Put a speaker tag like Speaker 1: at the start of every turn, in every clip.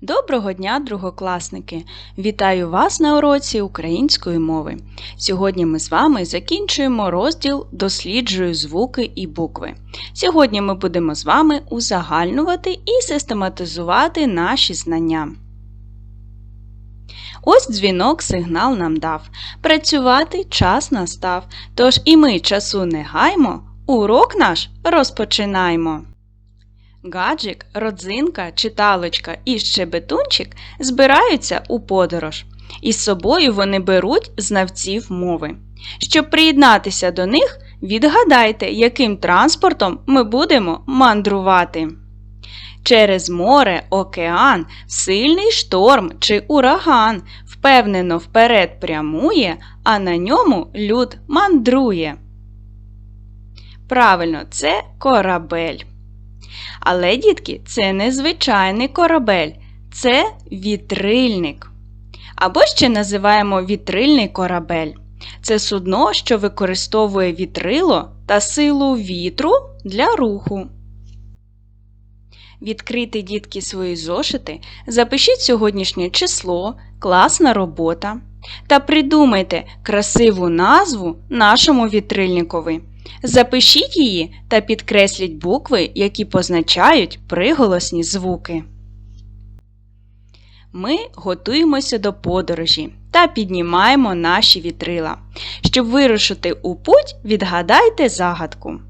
Speaker 1: Доброго дня, другокласники! Вітаю вас на уроці української мови. Сьогодні ми з вами закінчуємо розділ Досліджую звуки і букви. Сьогодні ми будемо з вами узагальнювати і систематизувати наші знання. Ось дзвінок сигнал нам дав. Працювати час настав. Тож і ми часу не гаймо, урок наш розпочинаємо. Гаджик, родзинка, читалочка і щебетунчик збираються у подорож. Із собою вони беруть знавців мови. Щоб приєднатися до них, відгадайте, яким транспортом ми будемо мандрувати. Через море, океан, сильний шторм чи ураган впевнено вперед прямує, а на ньому люд мандрує. Правильно, це корабель. Але, дітки, це не звичайний корабель, це вітрильник. Або ще називаємо вітрильний корабель. Це судно, що використовує вітрило та силу вітру для руху. Відкрити дітки свої зошити, запишіть сьогоднішнє число, класна робота та придумайте красиву назву нашому вітрильникові. Запишіть її та підкресліть букви, які позначають приголосні звуки. Ми готуємося до подорожі та піднімаємо наші вітрила. Щоб вирушити у путь, відгадайте загадку.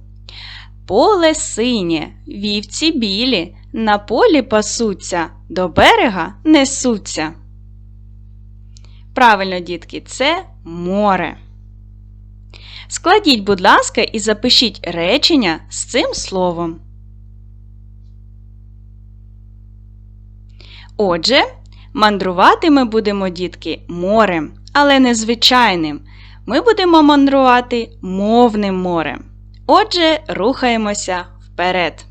Speaker 1: Поле синє, вівці білі, на полі пасуться, до берега несуться. Правильно, дітки, це море. Складіть, будь ласка, і запишіть речення з цим словом. Отже, мандрувати ми будемо, дітки, морем, але не звичайним. Ми будемо мандрувати мовним морем. Отже, рухаємося вперед.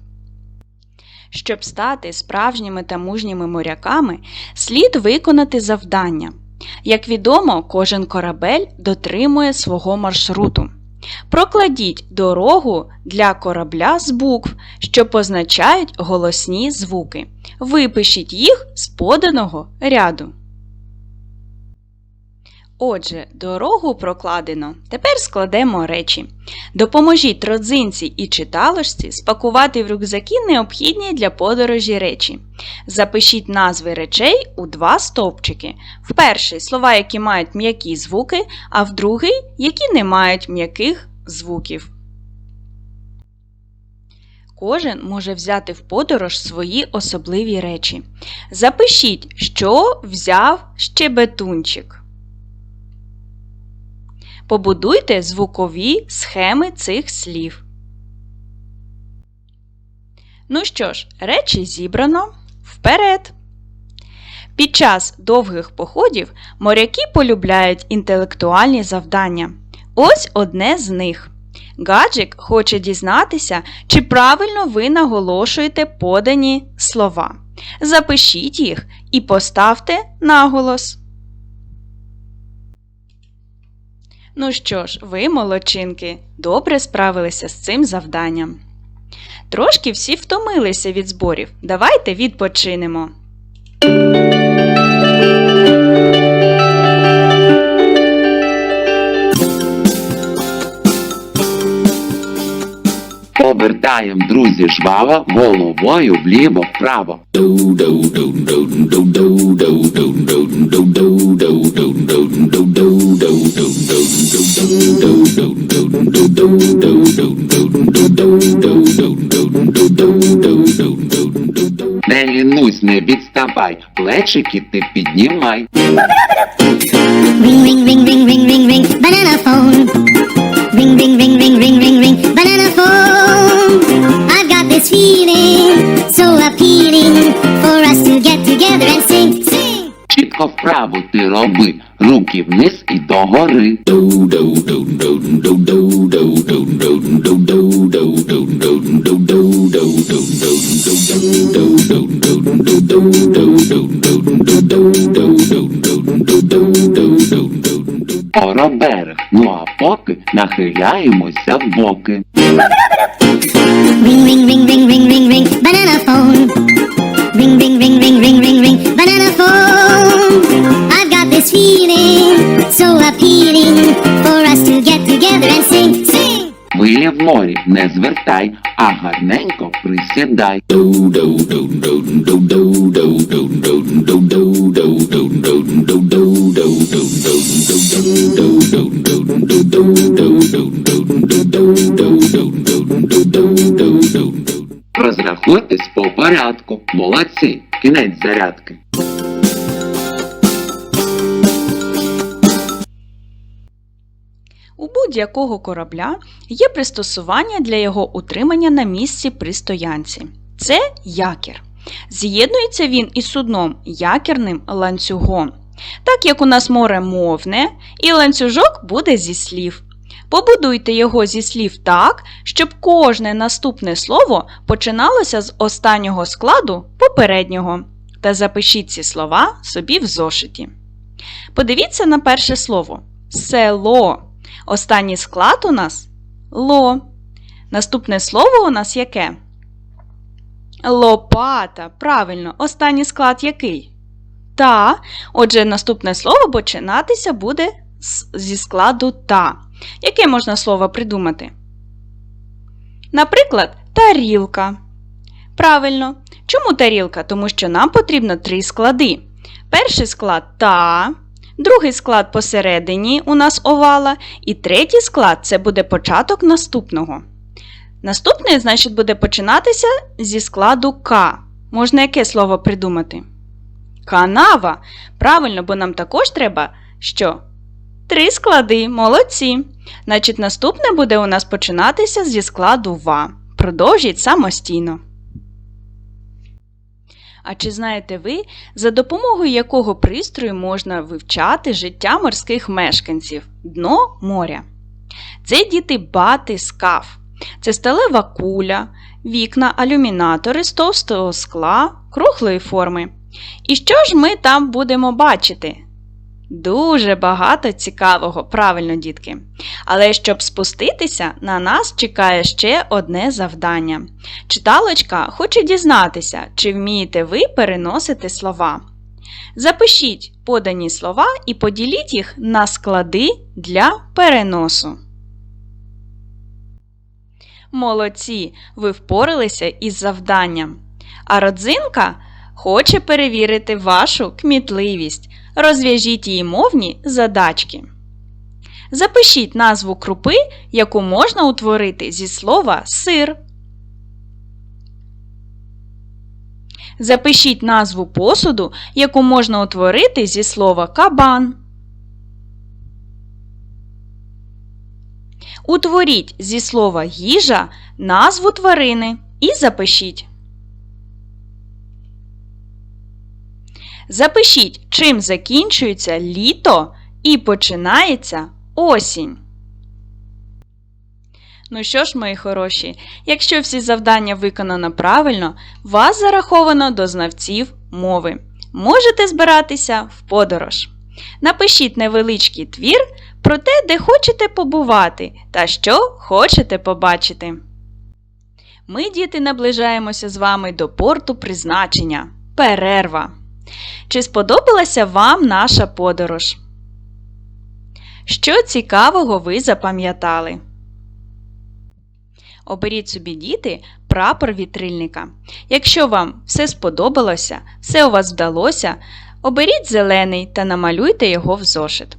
Speaker 1: Щоб стати справжніми та мужніми моряками, слід виконати завдання. Як відомо, кожен корабель дотримує свого маршруту. Прокладіть дорогу для корабля з букв, що позначають голосні звуки. Випишіть їх з поданого ряду. Отже, дорогу прокладено. Тепер складемо речі. Допоможіть родзинці і читалочці спакувати в рюкзаки необхідні для подорожі речі. Запишіть назви речей у два стовпчики. В перший слова, які мають м'які звуки, а в другий, які не мають м'яких звуків. Кожен може взяти в подорож свої особливі речі. Запишіть, що взяв щебетунчик. Побудуйте звукові схеми цих слів. Ну що ж, речі зібрано вперед. Під час довгих походів моряки полюбляють інтелектуальні завдання. Ось одне з них. Гаджик хоче дізнатися, чи правильно ви наголошуєте подані слова. Запишіть їх і поставте наголос. Ну що ж, ви, молодчинки, добре справилися з цим завданням. Трошки всі втомилися від зборів. Давайте відпочинемо.
Speaker 2: Повертаєм, друзі, жваво, головою вліво-вправо. Не лінусь, не відставай, плечики ти піднімай.
Speaker 3: Ring ring ring ring ring ring ring banana phone. Ring ring ring ring ring ring ring banana phone. I've got this feeling so appealing for us to get together and sing sing.
Speaker 2: Чітко вправо ти роби, руки вниз і догори. Пора берег, ну а поки нахиляємося в боки.
Speaker 3: Ring ring ring ring ring ring ring banana phone. feeling, so appealing for us to get together and sing, sing.
Speaker 2: Хвиля в морі не звертай, а гарненько присідай. Розрахуйтесь по порядку. Молодці, кінець зарядки.
Speaker 1: Будь-якого корабля є пристосування для його утримання на місці при стоянці. Це якір. З'єднується він із судном якірним ланцюгом. Так як у нас море мовне, і ланцюжок буде зі слів. Побудуйте його зі слів так, щоб кожне наступне слово починалося з останнього складу попереднього. Та запишіть ці слова собі в зошиті. Подивіться на перше слово село. Останній склад у нас ло. Наступне слово у нас яке? Лопата. Правильно, останній склад який? Та. Отже, наступне слово починатися буде зі складу та. Яке можна слово придумати? Наприклад, тарілка. Правильно. Чому тарілка? Тому що нам потрібно три склади. Перший склад та, другий склад посередині у нас овала, і третій склад це буде початок наступного. Наступний, значить, буде починатися зі складу К. Можна яке слово придумати? Канава. Правильно, бо нам також треба що? Три склади, молодці. Значить, наступне буде у нас починатися зі складу ва. Продовжіть самостійно. А чи знаєте ви, за допомогою якого пристрою можна вивчати життя морських мешканців дно моря? Це діти бати скаф. Це сталева куля, вікна, алюмінатори з товстого скла, круглої форми. І що ж ми там будемо бачити? Дуже багато цікавого, правильно, дітки. Але щоб спуститися, на нас чекає ще одне завдання. Читалочка хоче дізнатися, чи вмієте ви переносити слова. Запишіть подані слова і поділіть їх на склади для переносу. Молодці! Ви впоралися із завданням. А родзинка хоче перевірити вашу кмітливість. Розв'яжіть її мовні задачки. Запишіть назву крупи, яку можна утворити зі слова сир. Запишіть назву посуду, яку можна утворити зі слова кабан. Утворіть зі слова їжа назву тварини і запишіть. Запишіть, чим закінчується літо і починається осінь. Ну що ж, мої хороші, якщо всі завдання виконано правильно, вас зараховано до знавців мови. Можете збиратися в подорож. Напишіть невеличкий твір про те, де хочете побувати та що хочете побачити. Ми, діти, наближаємося з вами до порту призначення перерва. Чи сподобалася вам наша подорож? Що цікавого ви запам'ятали? Оберіть собі діти прапор вітрильника. Якщо вам все сподобалося, все у вас вдалося, оберіть зелений та намалюйте його в зошит.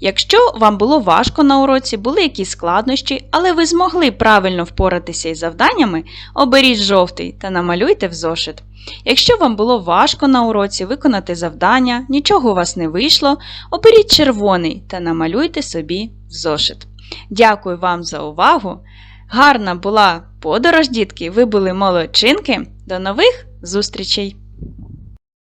Speaker 1: Якщо вам було важко на уроці, були якісь складнощі, але ви змогли правильно впоратися із завданнями, оберіть жовтий та намалюйте в зошит. Якщо вам було важко на уроці виконати завдання, нічого у вас не вийшло, оберіть червоний та намалюйте собі в зошит. Дякую вам за увагу! Гарна була подорож, дітки! Ви були молодчинки! До нових зустрічей!